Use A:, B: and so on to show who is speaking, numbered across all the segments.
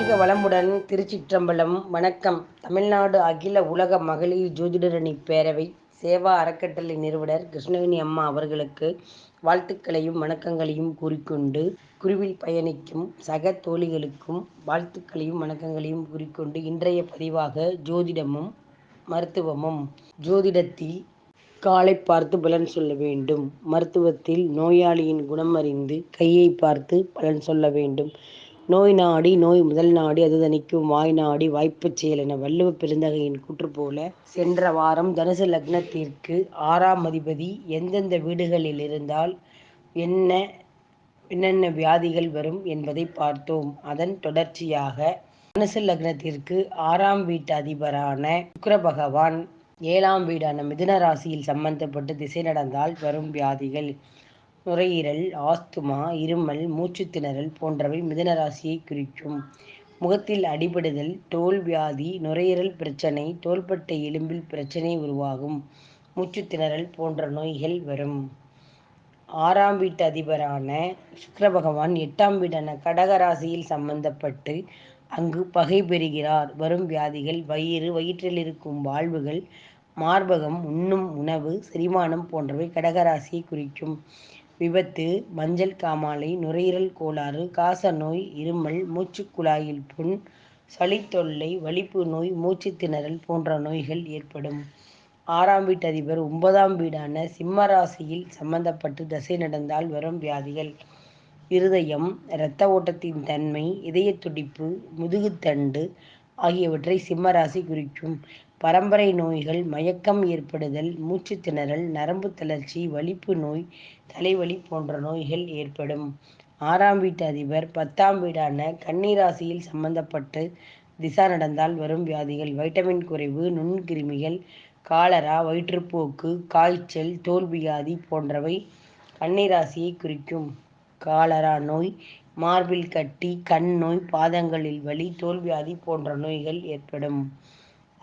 A: வாழ்க வளமுடன் திருச்சிற்றம்பலம் வணக்கம். தமிழ்நாடு அகில உலக மகளிர் ஜோதிடரணி பேரவை சேவா அறக்கட்டளை நிறுவனர் கிருஷ்ணவேணி அம்மா அவர்களுக்கு வாழ்த்துக்களையும் வணக்கங்களையும் கூறிக்கொண்டு குருவில் பயணிக்கும் சக தோழிகளுக்கும் வாழ்த்துக்களையும் வணக்கங்களையும் கூறிக்கொண்டு இன்றைய பதிவாக ஜோதிடமும் மருத்துவமும் ஜோதிடத்தில் காலை பார்த்து பலன் சொல்ல வேண்டும். மருத்துவத்தில் நோயாளியின் குணம் அறிந்து கையை பார்த்து பலன் சொல்ல வேண்டும். நோய் நாடி நோய் முதல் நாடி அது தணிக்கும் வாய் நாடி வாய்ப்புச் செயல் என வள்ளுவ பெருந்தகையின் கூற்று போல சென்ற வாரம் தனுசு லக்னத்திற்கு ஆறாம் அதிபதி எந்தெந்த வீடுகளில் இருந்தால் என்ன என்னென்ன வியாதிகள் வரும் என்பதை பார்த்தோம். அதன் தொடர்ச்சியாக தனுசு லக்னத்திற்கு ஆறாம் வீட்டு அதிபரான சுக்கர பகவான் ஏழாம் வீடான மிதுன ராசியில் சம்பந்தப்பட்டு திசை நடந்தால் வரும் வியாதிகள். நுரையீரல் ஆஸ்துமா இருமல் மூச்சு திணறல் போன்றவை மிதன ராசியை குறிக்கும். முகத்தில் அடிபடுதல் தோல் வியாதி நுரையீரல் பிரச்சனை தோள்பட்டை எலும்பில் பிரச்சனை உருவாகும். மூச்சு திணறல் போன்ற நோய்கள் வரும். ஆறாம் வீட்டு அதிபரான சுக்கர பகவான் எட்டாம் வீடான கடகராசியில் சம்பந்தப்பட்டு அங்கு பகை பெறுகிறார். வரும் வியாதிகள் வயிறு வயிற்றில் இருக்கும் வாழ்வுகள் மார்பகம் உண்ணும் உணவு செரிமானம் போன்றவை கடகராசியை குறிக்கும். விபத்து மஞ்சள் காமாலை நுரையீரல் கோளாறு காச நோய் இருமல் மூச்சுக்குழாயில் புண் சளி தொல்லை வலிப்பு நோய் மூச்சு திணறல் போன்ற நோய்கள் ஏற்படும். ஆறாம் வீட்டு அதிபர் ஒன்பதாம் வீடான சிம்ம ராசியில் சம்பந்தப்பட்டு தசை நடந்தால் வரும் வியாதிகள். இருதயம் இரத்த ஓட்டத்தின் தன்மை இதய துடிப்பு முதுகுத்தண்டு ஆகியவற்றை சிம்மராசி குறிக்கும். பரம்பரை நோய்கள் மயக்கம் ஏற்படுதல் மூச்சு திணறல் நரம்பு தளர்ச்சி வலிப்பு நோய் தலைவலி போன்ற நோய்கள் ஏற்படும். ஆறாம் வீட்டு அதிபர் பத்தாம் வீடான கன்னிராசியில் சம்பந்தப்பட்டு திசா நடந்தால் வரும் வியாதிகள் வைட்டமின் குறைவு நுண்கிருமிகள் காலரா வயிற்றுப்போக்கு காய்ச்சல் தோல் வியாதி போன்றவை கன்னிராசியை குறிக்கும். காலரா நோய் மார்பில் கட்டி கண் நோய் பாதங்களில் வலி தோல்வியாதி போன்ற நோய்கள் ஏற்படும்.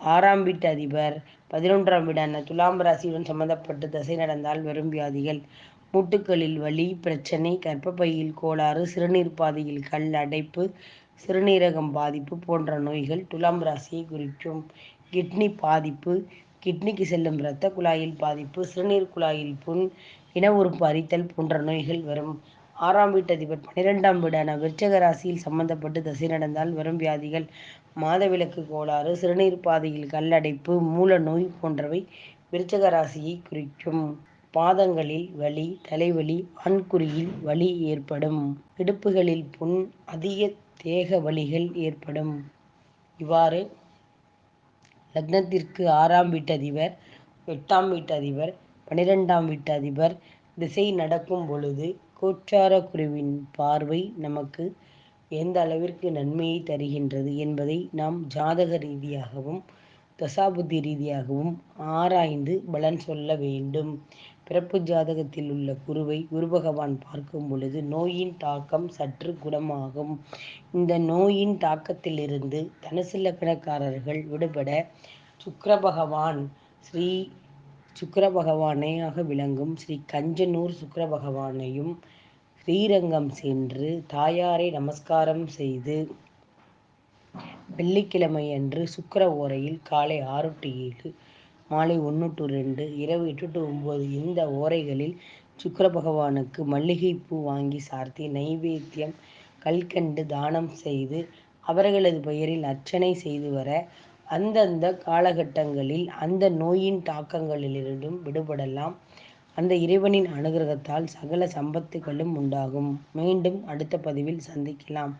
A: ஆறாம் வீட்டு அதிபர் பதினொன்றாம் வீடான துலாம் ராசியுடன் சம்பந்தப்பட்டு தசை நடந்தால் வரும் வியாதிகள். மூட்டுக்களில் வலி பிரச்சனை கர்ப்பப்பையில் கோளாறு சிறுநீர் பாதையில் கல் அடைப்பு சிறுநீரகம் பாதிப்பு போன்ற நோய்கள் துலாம் ராசியை குறிக்கும். கிட்னி பாதிப்பு கிட்னிக்கு செல்லும் இரத்த குழாயில் பாதிப்பு சிறுநீர் குழாயில் புண் இன உறுப்பு அரித்தல் போன்ற நோய்கள் வரும். ஆறாம் வீட்டு அதிபர் பன்னிரெண்டாம் வீடான விருச்சக ராசியில் சம்பந்தப்பட்டு தசை நடந்தால் வரும் வியாதிகள் மாதவிலக்கு கோளாறு சிறுநீர் பாதையில் கல்லடைப்பு மூல நோய் போன்றவை விருச்சக ராசியை குறிக்கும். பாதங்களில் வலி தலைவலி ஆண்குறியில் வலி ஏற்படும். இடுப்புகளில் புண் அதிக தேக வலிகள் ஏற்படும். இவ்வாறு லக்னத்திற்கு ஆறாம் வீட்டு அதிபர் எட்டாம் வீட்டு அதிபர் பனிரெண்டாம் வீட்டு அதிபர் திசை நடக்கும் பொழுது கோச்சார குருவின் பார்வை நமக்கு எந்த அளவிற்கு நன்மையை தருகின்றது என்பதை நாம் ஜாதக ரீதியாகவும் தசாபுத்தி ரீதியாகவும் ஆராய்ந்து பலன் சொல்ல வேண்டும். பிறப்பு ஜாதகத்தில் உள்ள குருவை குரு பகவான் பார்க்கும் பொழுது நோயின் தாக்கம் சற்று குணமாகும். இந்த நோயின் தாக்கத்திலிருந்து தனுசு லக்கணக்காரர்கள் விடுபட சுக்கர பகவான் ஸ்ரீ சுக்கர பகவானையாக விளங்கும் ஸ்ரீ கஞ்சனூர் சுக்கர பகவானையும் ஸ்ரீரங்கம் சென்று தாயாரை நமஸ்காரம் செய்து வெள்ளிக்கிழமை அன்று சுக்கர ஓரையில் காலை ஆறு டு ஏழு மாலை ஒன்று டு ரெண்டு இரவு எட்டு டு ஒம்பது இந்த ஓரைகளில் சுக்கர பகவானுக்கு மல்லிகைப்பூ வாங்கி சார்த்தி நைவேத்தியம் கல்கண்டு தானம் செய்து அவர்களது பெயரில் அர்ச்சனை செய்து வர அந்தந்த காலகட்டங்களில் அந்த நோயின் தாக்கங்களிலிருந்தும் விடுபடலாம். அந்த இறைவனின் அனுகிரகத்தால் சகல சம்பத்துகளும் உண்டாகும். மீண்டும் அடுத்த பதிவில் சந்திக்கலாம்.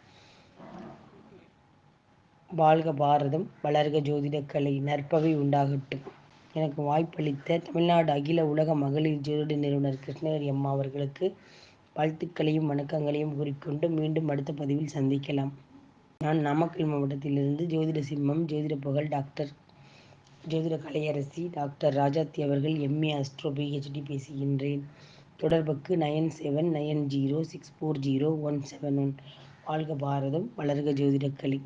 A: வாழ்க பாரதம் வளர்க ஜோதிடக்கலை நற்பகை உண்டாகட்டும். எனக்கு வாய்ப்பளித்த தமிழ்நாடு அகில உலக மகளிர் ஜோதிட நிறுவனர் கிருஷ்ணகிரி அம்மா அவர்களுக்கு வாழ்த்துக்களையும் வணக்கங்களையும் கூறிக்கொண்டு மீண்டும் அடுத்த பதிவில் சந்திக்கலாம். நான் நாமக்கல் மாவட்டத்திலிருந்து ஜோதிட சிம்மம் ஜோதிட புகழ் டாக்டர் ஜோதிட கலையரசி டாக்டர் ராஜாத்தி அவர்கள் எம்ஏ அஸ்ட்ரோ பிஹெச்டி பேசுகின்றேன். தொடர்புக்கு nine seven nine zero six four zero one seven one. வாழ்க பாரதம் வளர்க ஜோதிடக்கலை